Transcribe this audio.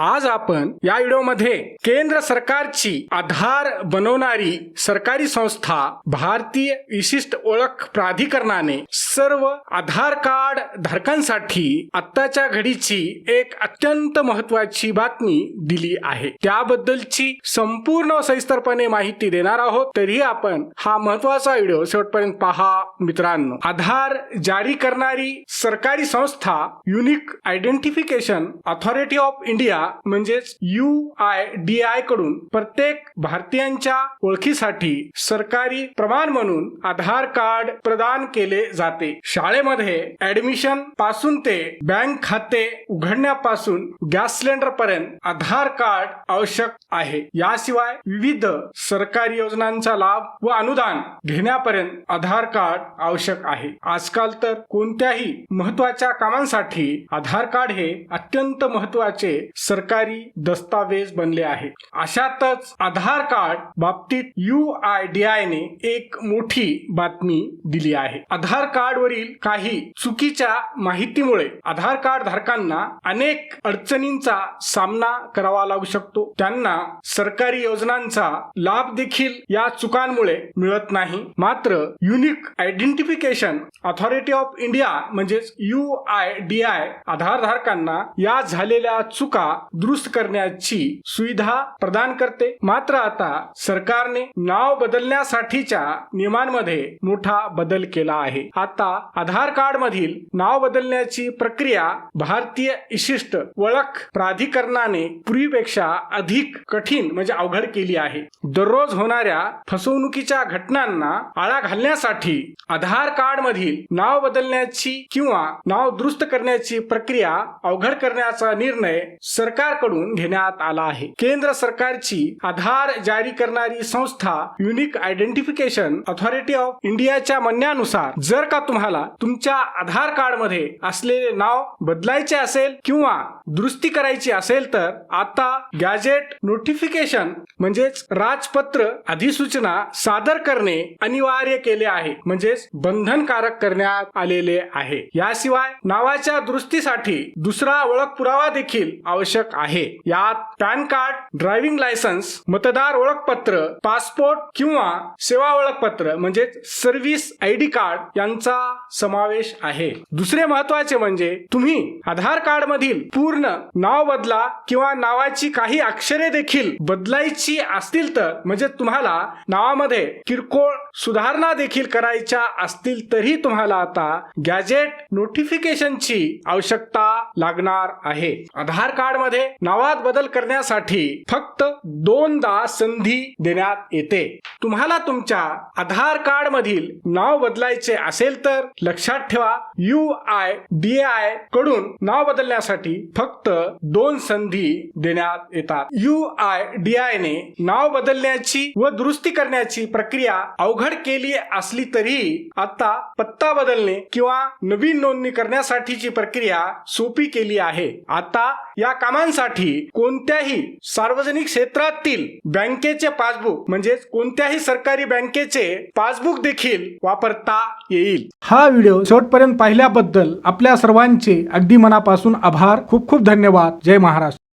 आज आपण या व्हिडिओमध्ये केंद्र सरकारची आधार बनवणारी सरकारी संस्था भारतीय विशिष्ट ओळख प्राधिकरणाने सर्व आधार कार्ड धारकांसाठी आत्ताच्या घडीची एक अत्यंत महत्वाची बातमी दिली आहे. त्याबद्दलची संपूर्ण सविस्तरपणे माहिती देणार आहोत. तरीही आपण हा महत्त्वाचा व्हिडिओ शेवटपर्यंत पहा मित्रांनो. आधार जारी करणारी सरकारी संस्था unique identification authority of India म्हणजेच यू आय डी आयकडून प्रत्येक भारतीयांच्या ओळखीसाठी सरकारी प्रमाण म्हणून आधार कार्ड प्रदान केले जाते. शाळेमध्ये ऍडमिशनपासून ते बँक खाते उघडण्यापासून गॅस सिलेंडर पर्यंत आधार कार्ड आवश्यक आहे. याशिवाय विविध सरकारी योजनांचा लाभ व अनुदान घेण्यापर्यंत आधार कार्ड आवश्यक आहे. आजकाल तर कोणत्याही महत्त्वाच्या कामांसाठी आधार कार्ड हे अत्यंत महत्त्वाचे सरकारी दस्तावेज बनले आहे अशातच आधार कार्ड बाबतीत यू आय डी आय ने एक मोठी बातमी दिली आहे. आधार कार्ड वरील काही चुकीच्या माहितीमुळे आधार कार्ड धारकांना अनेक अडचणींचा सामना करावा लागू शकतो. त्यांना सरकारी योजनांचा लाभ देखील या चुकांमुळे मिळत नाही. मात्र unique identification authority of India म्हणजेच U I D I Aadhaar धारकांना या झालेल्या चुका दुरुस्त करण्याची सुविधा प्रदान करते. मात्र आता सरकारने नाव बदलण्यासाठीच्या नियमांमध्ये मोठा बदल केला आहे. आता आधार कार्ड मधील नाव बदलण्याची प्रक्रिया भारतीय विशिष्ट ओळख प्राधिकरणाने पूर्वीपेक्षा अधिक कठीण म्हणजे अवघड केली आहे. दररोज होणाऱ्या फसवणुकीच्या घटनांना आळा घालण्यासाठी आधार कार्ड मधील नाव बदलण्याची किंवा नाव दुरुस्त करण्याची प्रक्रिया अवघड करण्याचा निर्णय सरकार सरकारकडून घेण्यात आला आहे. केंद्र सरकारची आधार जारी करणारी संस्था युनिक आयडेंटिफिकेशन अथॉरिटी ऑफ इंडियाच्या म्हणण्यानुसार जर का तुम्हाला तुमच्या आधार कार्डमध्ये असलेले नाव बदलायचे असेल किंवा दुरुस्ती करायची असेल तर आता गॅजेट नोटिफिकेशन म्हणजेच राजपत्र अधिसूचना सादर करणे अनिवार्य केले आहे म्हणजेच बंधनकारक करण्यात आलेले आहे. याशिवाय नावाच्या दुरुस्तीसाठी दुसरा ओळख पुरावा देखील आवश्यक आहे. यात पॅन कार्ड ड्रायव्हिंग लायसन्स मतदार ओळखपत्र पासपोर्ट किंवा सेवा ओळखपत्र म्हणजेच सर्व्हिस आय डी कार्ड यांचा समावेश आहे. दुसरे महत्त्वाचे म्हणजे तुम्ही आधार कार्ड मधील पूर्ण नाव बदला किंवा नावाची काही अक्षरे देखील बदलायची असतील तर म्हणजे तुम्हाला नावामध्ये किरकोळ सुधारणा देखील करायच्या असतील तरी तुम्हाला आता गॅजेट नोटिफिकेशनची आवश्यकता लागणार आहे. आधार कार्डमध्ये नावात बदल करण्यासाठी फक्त दोनदा संधी देण्यात येते. तुम्हाला तुमच्या आधार कार्ड मधील नाव बदलायचे असेल तर लक्षात ठेवा यू आय डी आयकडून नाव बदलण्यासाठी फक्त दोन संधी देण्यात येतात. यू आय डी आय ने नाव बदलण्याची व दुरुस्ती करण्याची प्रक्रिया अवघड केली असली तरी आता पत्ता बदलणे किंवा नवीन नोंदणी करण्यासाठीची प्रक्रिया सोपी केली आहे. आता या कामांसाठी कोणत्याही सार्वजनिक क्षेत्रातील बँकेचे पासबुक म्हणजेच कोणत्याही सरकारी बँकेचे पासबुक देखील वापरता येईल. हा व्हिडिओ शेवटपर्यंत पाहिल्याबद्दल आपल्या सर्वांचे अगदी मनापासून आभार. खूप खूप धन्यवाद. जय महाराष्ट्र.